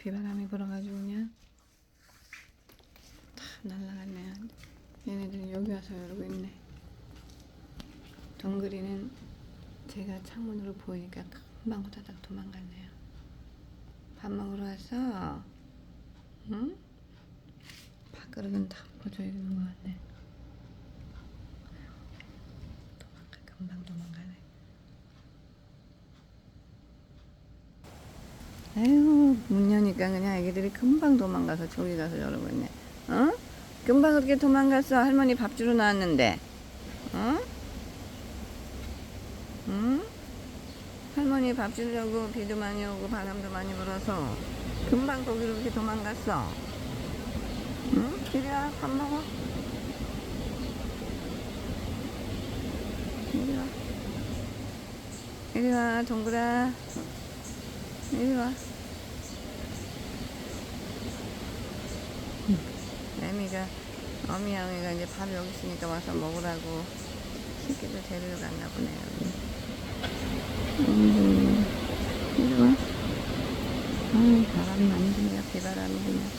비바람이 불어가지고 그냥 다 날라갔네요. 얘네들은 여기 와서 이러고 있네. 동그리는 제가 창문으로 보이니까 금방 후다닥 도망갔네요. 밥 먹으러 왔어? 응? 밥그릇은 다 엎어져야 되는 것 같네. 도망가, 금방 도망가네. 아유, 문 여니까 그냥 애기들이 금방 도망가서 저기 가서 저러고 있네. 어? 금방 그렇게 도망갔어. 할머니 밥 주러 나왔는데. 어? 응? 할머니 밥 주려고 비도 많이 오고 바람도 많이 불어서 금방 거기로 그렇게 도망갔어. 응? 와, 밥 먹어. 이리 와. 이리 와, 동그라. 이리 와. 애미가 어미 양이가 이제 밥 여기 있으니까 와서 먹으라고 새끼들 데리러 갔나 보네요. 음, 이리 와. 아이, 바람이 많이 부네요. 비바람이 그냥.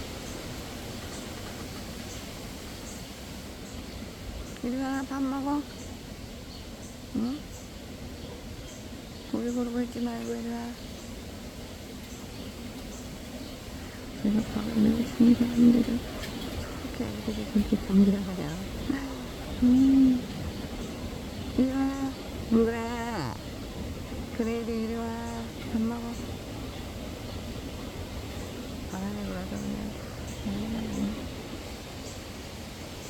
이리 와, 밥 먹어. 응? 고기 고르고 있지 말고 이리 와. 그래서 오늘 시민사람들은 그렇게 알고 계신 정기라 그래요. 음, 이리 와, 누구라. 그래도 이리 와, 밥 먹어. 바람에 불어서 그냥.